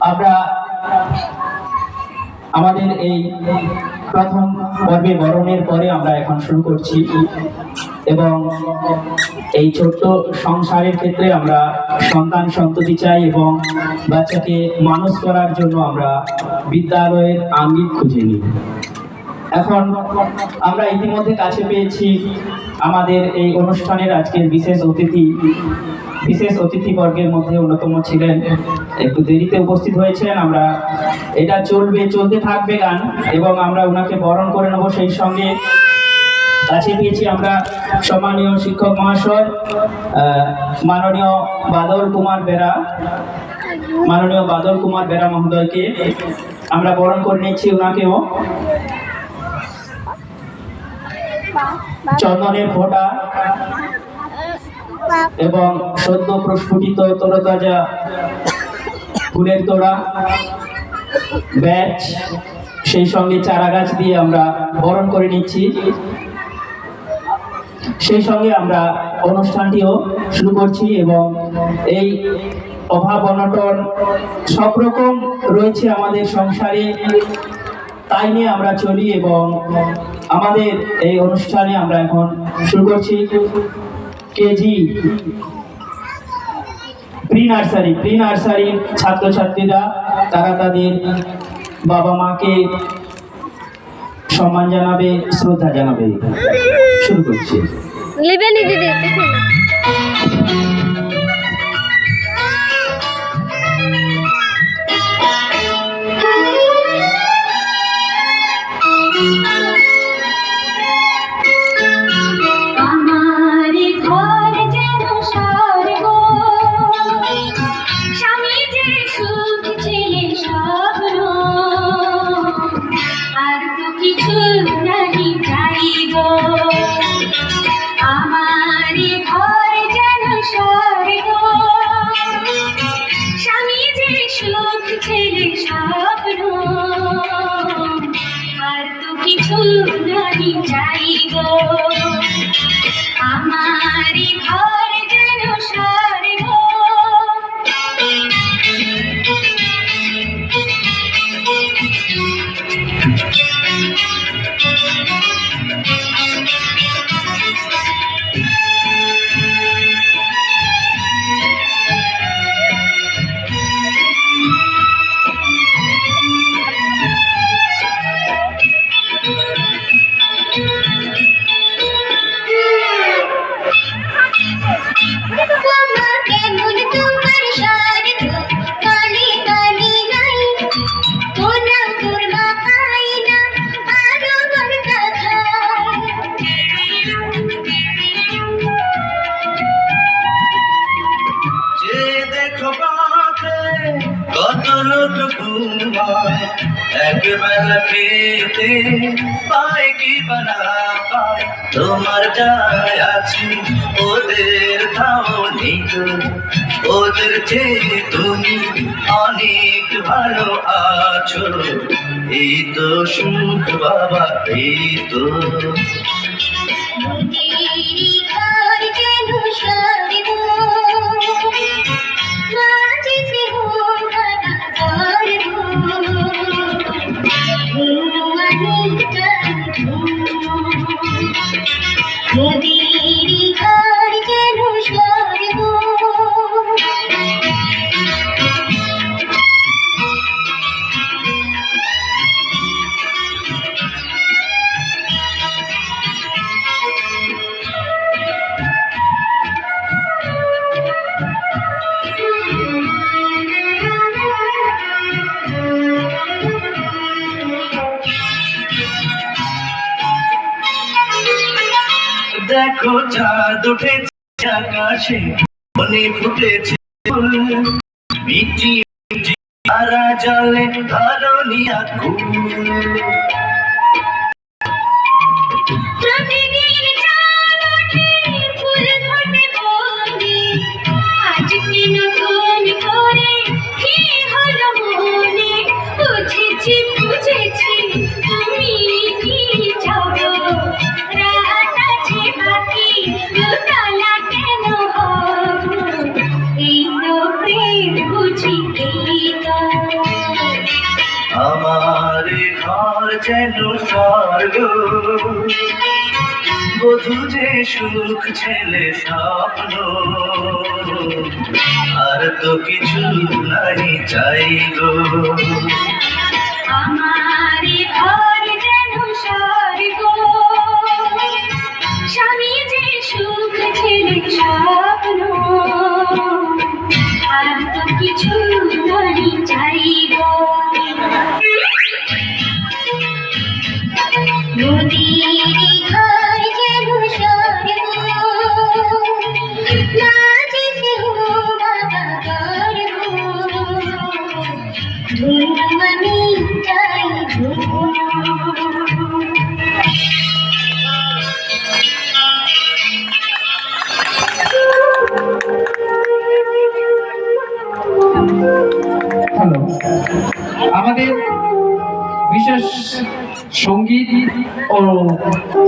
আমরা আমাদের এই প্রথম পর্বে বরণের পরে আমরা এখন শুরু করছি এবং এই ছোট্ট সংসারের ক্ষেত্রে আমরা সন্তান সন্ততি চাই এবং বাচ্চাকে মানুষ করার জন্য আমরা বিদ্যালয়ের আঙ্গিক খুঁজে নিই। এখন আমরা ইতিমধ্যে কাছে পেয়েছি আমাদের এই অনুষ্ঠানের আজকের বিশেষ অতিথি বিশেষ অতিথি বর্গের মধ্যে অন্যতম ছিলেন। একটু দেরিতে উপস্থিত হয়েছেন, আমরা এটা চলবে, চলতে থাকবে গান, এবং আমরা ওনাকে বরণ করে নেব সেই সঙ্গে। কাছে পেয়েছি আমরা সম্মানীয় শিক্ষক মহাশয় মাননীয় বাদল কুমার বেরা, মাননীয় বাদল কুমার বেরা মহোদয়কে। আমরা বরণ করে নিচ্ছি ওনাকেও চন্দনের ফোঁটা। এবং সদ্য প্রস্ফুটিত তরতাজা ফুলের তোড়া, ব্যাচ, সেই সঙ্গে চারা গাছ দিয়ে আমরা বরণ করে নিচ্ছি। সেই সঙ্গে আমরা অনুষ্ঠানটিও শুরু করছি এবং এই অভাব অনটন সব রকম রয়েছে আমাদের সংসারে, তাই নিয়ে আমরা চলি এবং আমাদের এই অনুষ্ঠানে আমরা এখন শুরু করছি। কেজি। প্রি নার্সারি, প্রি নার্সারির ছাত্রছাত্রীরা, তারা তাদের বাবা মাকে সম্মান জানাবে, শ্রদ্ধা জানাবে। শুরু করছি। দিদি আমার ঘুমায় একবেলা পায় বানা পায়, তোমার যায় আছে ওদের তাও নেই ওদের চেয়ে তুমি অনেক ভালো আছো। এই তো সুখ বাবা, এই তো। দেখো চাঁদ উঠেছে আকাশে মনে ফুটেছে মিটি তারা জলে আকুল স্বর্গ বধু যে সুখ ছেলে স্বপ্ন, আর তো কিছু নাই চাই স্বামী যে সুখ ছেলে স্বপ্ন সংগীত ও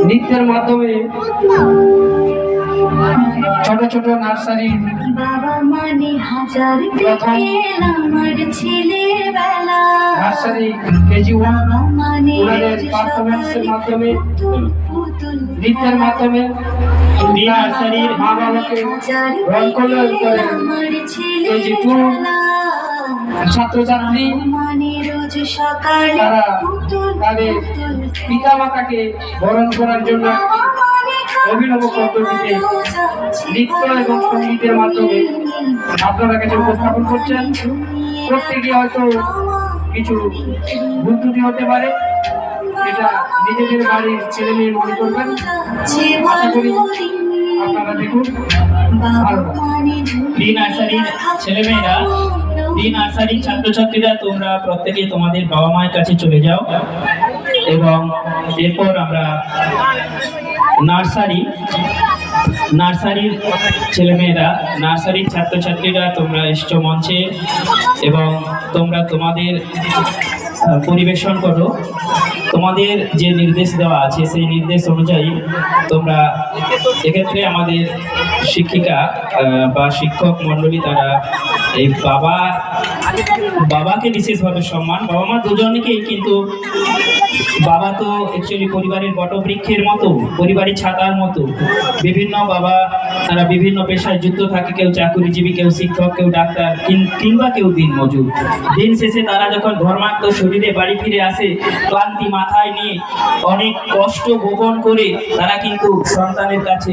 নৃত্যের মাধ্যমে ছোট ছোট নার্সারি মানে নার্সারি কেজি মানে পারফরমেন্সের মাধ্যমে নৃত্যের মাধ্যমে এই নার্সারির মা বাবাকে রং করার করে কেজি টু ছাত্রছাত্রী মানে রোজ সকালে তাদের পিতা মাতাকে বরণ করার জন্য অভিনব পদ্ধতিতে নৃত্য এবং সঙ্গীতের মাধ্যমে আপনারা কাছে উপস্থাপন করছেন। প্রত্যেকে হয়তো কিছু ভুল ত্রুটি হতে পারে এটা নিজেদের বাড়ির ছেলে মেয়ে মনে করবেন। আশা করি আপনারা দেখুন। প্রি নার্সারির ছেলেমেয়েরা প্রি নার্সারির ছাত্রছাত্রীরা, তোমরা প্রত্যেকে তোমাদের বাবা মায়ের কাছে চলে যাও এবং এরপর আমরা নার্সারি, নার্সারির ছেলেমেয়েরা, নার্সারির ছাত্রছাত্রীরা, তোমরা এসছো মঞ্চে এবং তোমরা তোমাদের পরিবেশন করো। তোমাদের যে নির্দেশ দেওয়া আছে, সেই নির্দেশ অনুযায়ী তোমরা এক্ষেত্রে আমাদের শিক্ষিকা বা শিক্ষক মণ্ডলী তারা এই বাবা, বাবাকে বিশেষভাবে সম্মান বাবা মা দুজনকেই কিন্তু বাবা তো অ্যাকচুয়ালি পরিবারের বটবৃক্ষের মতো, পরিবারের ছাতার মতো। বিভিন্ন বাবা, তারা বিভিন্ন পেশায় যুক্ত থাকে, কেউ চাকুরিজীবী, কেউ শিক্ষক, কেউ ডাক্তার কিংবা কেউ দিন মজুর। দিন শেষে তারা যখন ঘর্মাক্ত শরীরে বাড়ি ফিরে আসে, ক্লান্তি মাথায় নিয়ে অনেক কষ্ট গোপন করে তারা কিন্তু সন্তানের কাছে